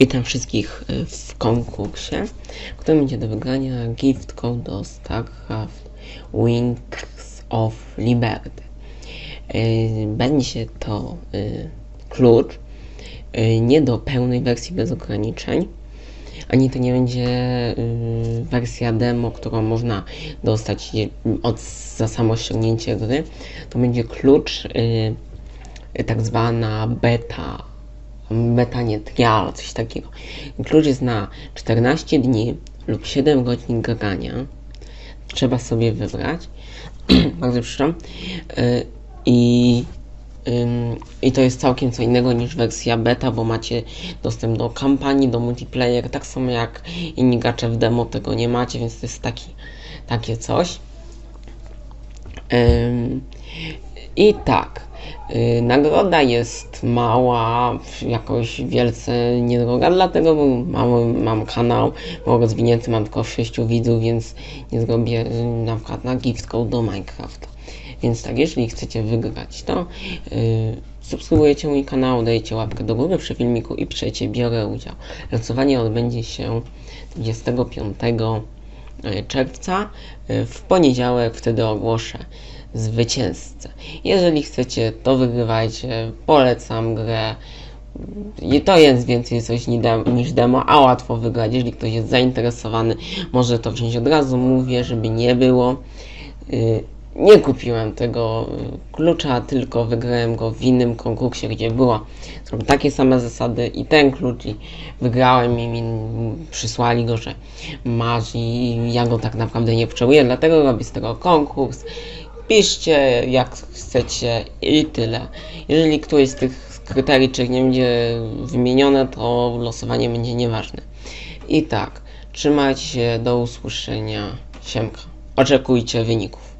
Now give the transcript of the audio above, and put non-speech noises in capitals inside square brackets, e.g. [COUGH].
Witam wszystkich y, w konkursie, który będzie do wygrania gift code do StarCraft Wings of Liberty. Y, Będzie to y, klucz nie do pełnej wersji bez ograniczeń, ani to nie będzie wersja demo, którą można dostać od za samo ściągnięcie gry. To będzie klucz tak zwana beta, beta nie trial, coś takiego. Klucz jest na 14 dni lub 7 godzin grania. Trzeba sobie wybrać. [CLEARS THROAT] Bardzo przepraszam. Y, I I to jest całkiem co innego niż wersja beta, bo macie dostęp do kampanii, do multiplayer, tak samo jak inni gracze w demo tego nie macie, więc to jest taki, takie coś. I tak, nagroda jest mała, jakoś wielce niedroga, dlatego bo mam, kanał mało rozwinięty, mam tylko 6 widzów, więc nie zrobię y, na przykład na gift code do Minecrafta. Więc tak, jeżeli chcecie wygrać, to yy, subskrybujecie mój kanał, dajecie łapkę do góry przy filmiku i piszecie biorę udział. Losowanie odbędzie się 25 y, czerwca. Y, W poniedziałek wtedy ogłoszę zwycięzcę. Jeżeli chcecie, to wygrywajcie. Polecam grę. I to jest więcej coś niż demo, a łatwo wygrać. Jeżeli ktoś jest zainteresowany, może to wziąć od razu. Mówię, żeby nie było. Nie kupiłem tego y, klucza, tylko wygrałem go w innym konkursie, gdzie było są takie same zasady i ten klucz i wygrałem i mi przysłali go, że masz i ja go tak naprawdę nie potrzebuję, dlatego robię z tego konkurs. Piszcie jak chcecie i tyle. Jeżeli któreś z tych kryterii czy nie będzie wymienione, to losowanie będzie nieważne. I tak, trzymajcie się, do usłyszenia, siemka. Oczekujcie wyników.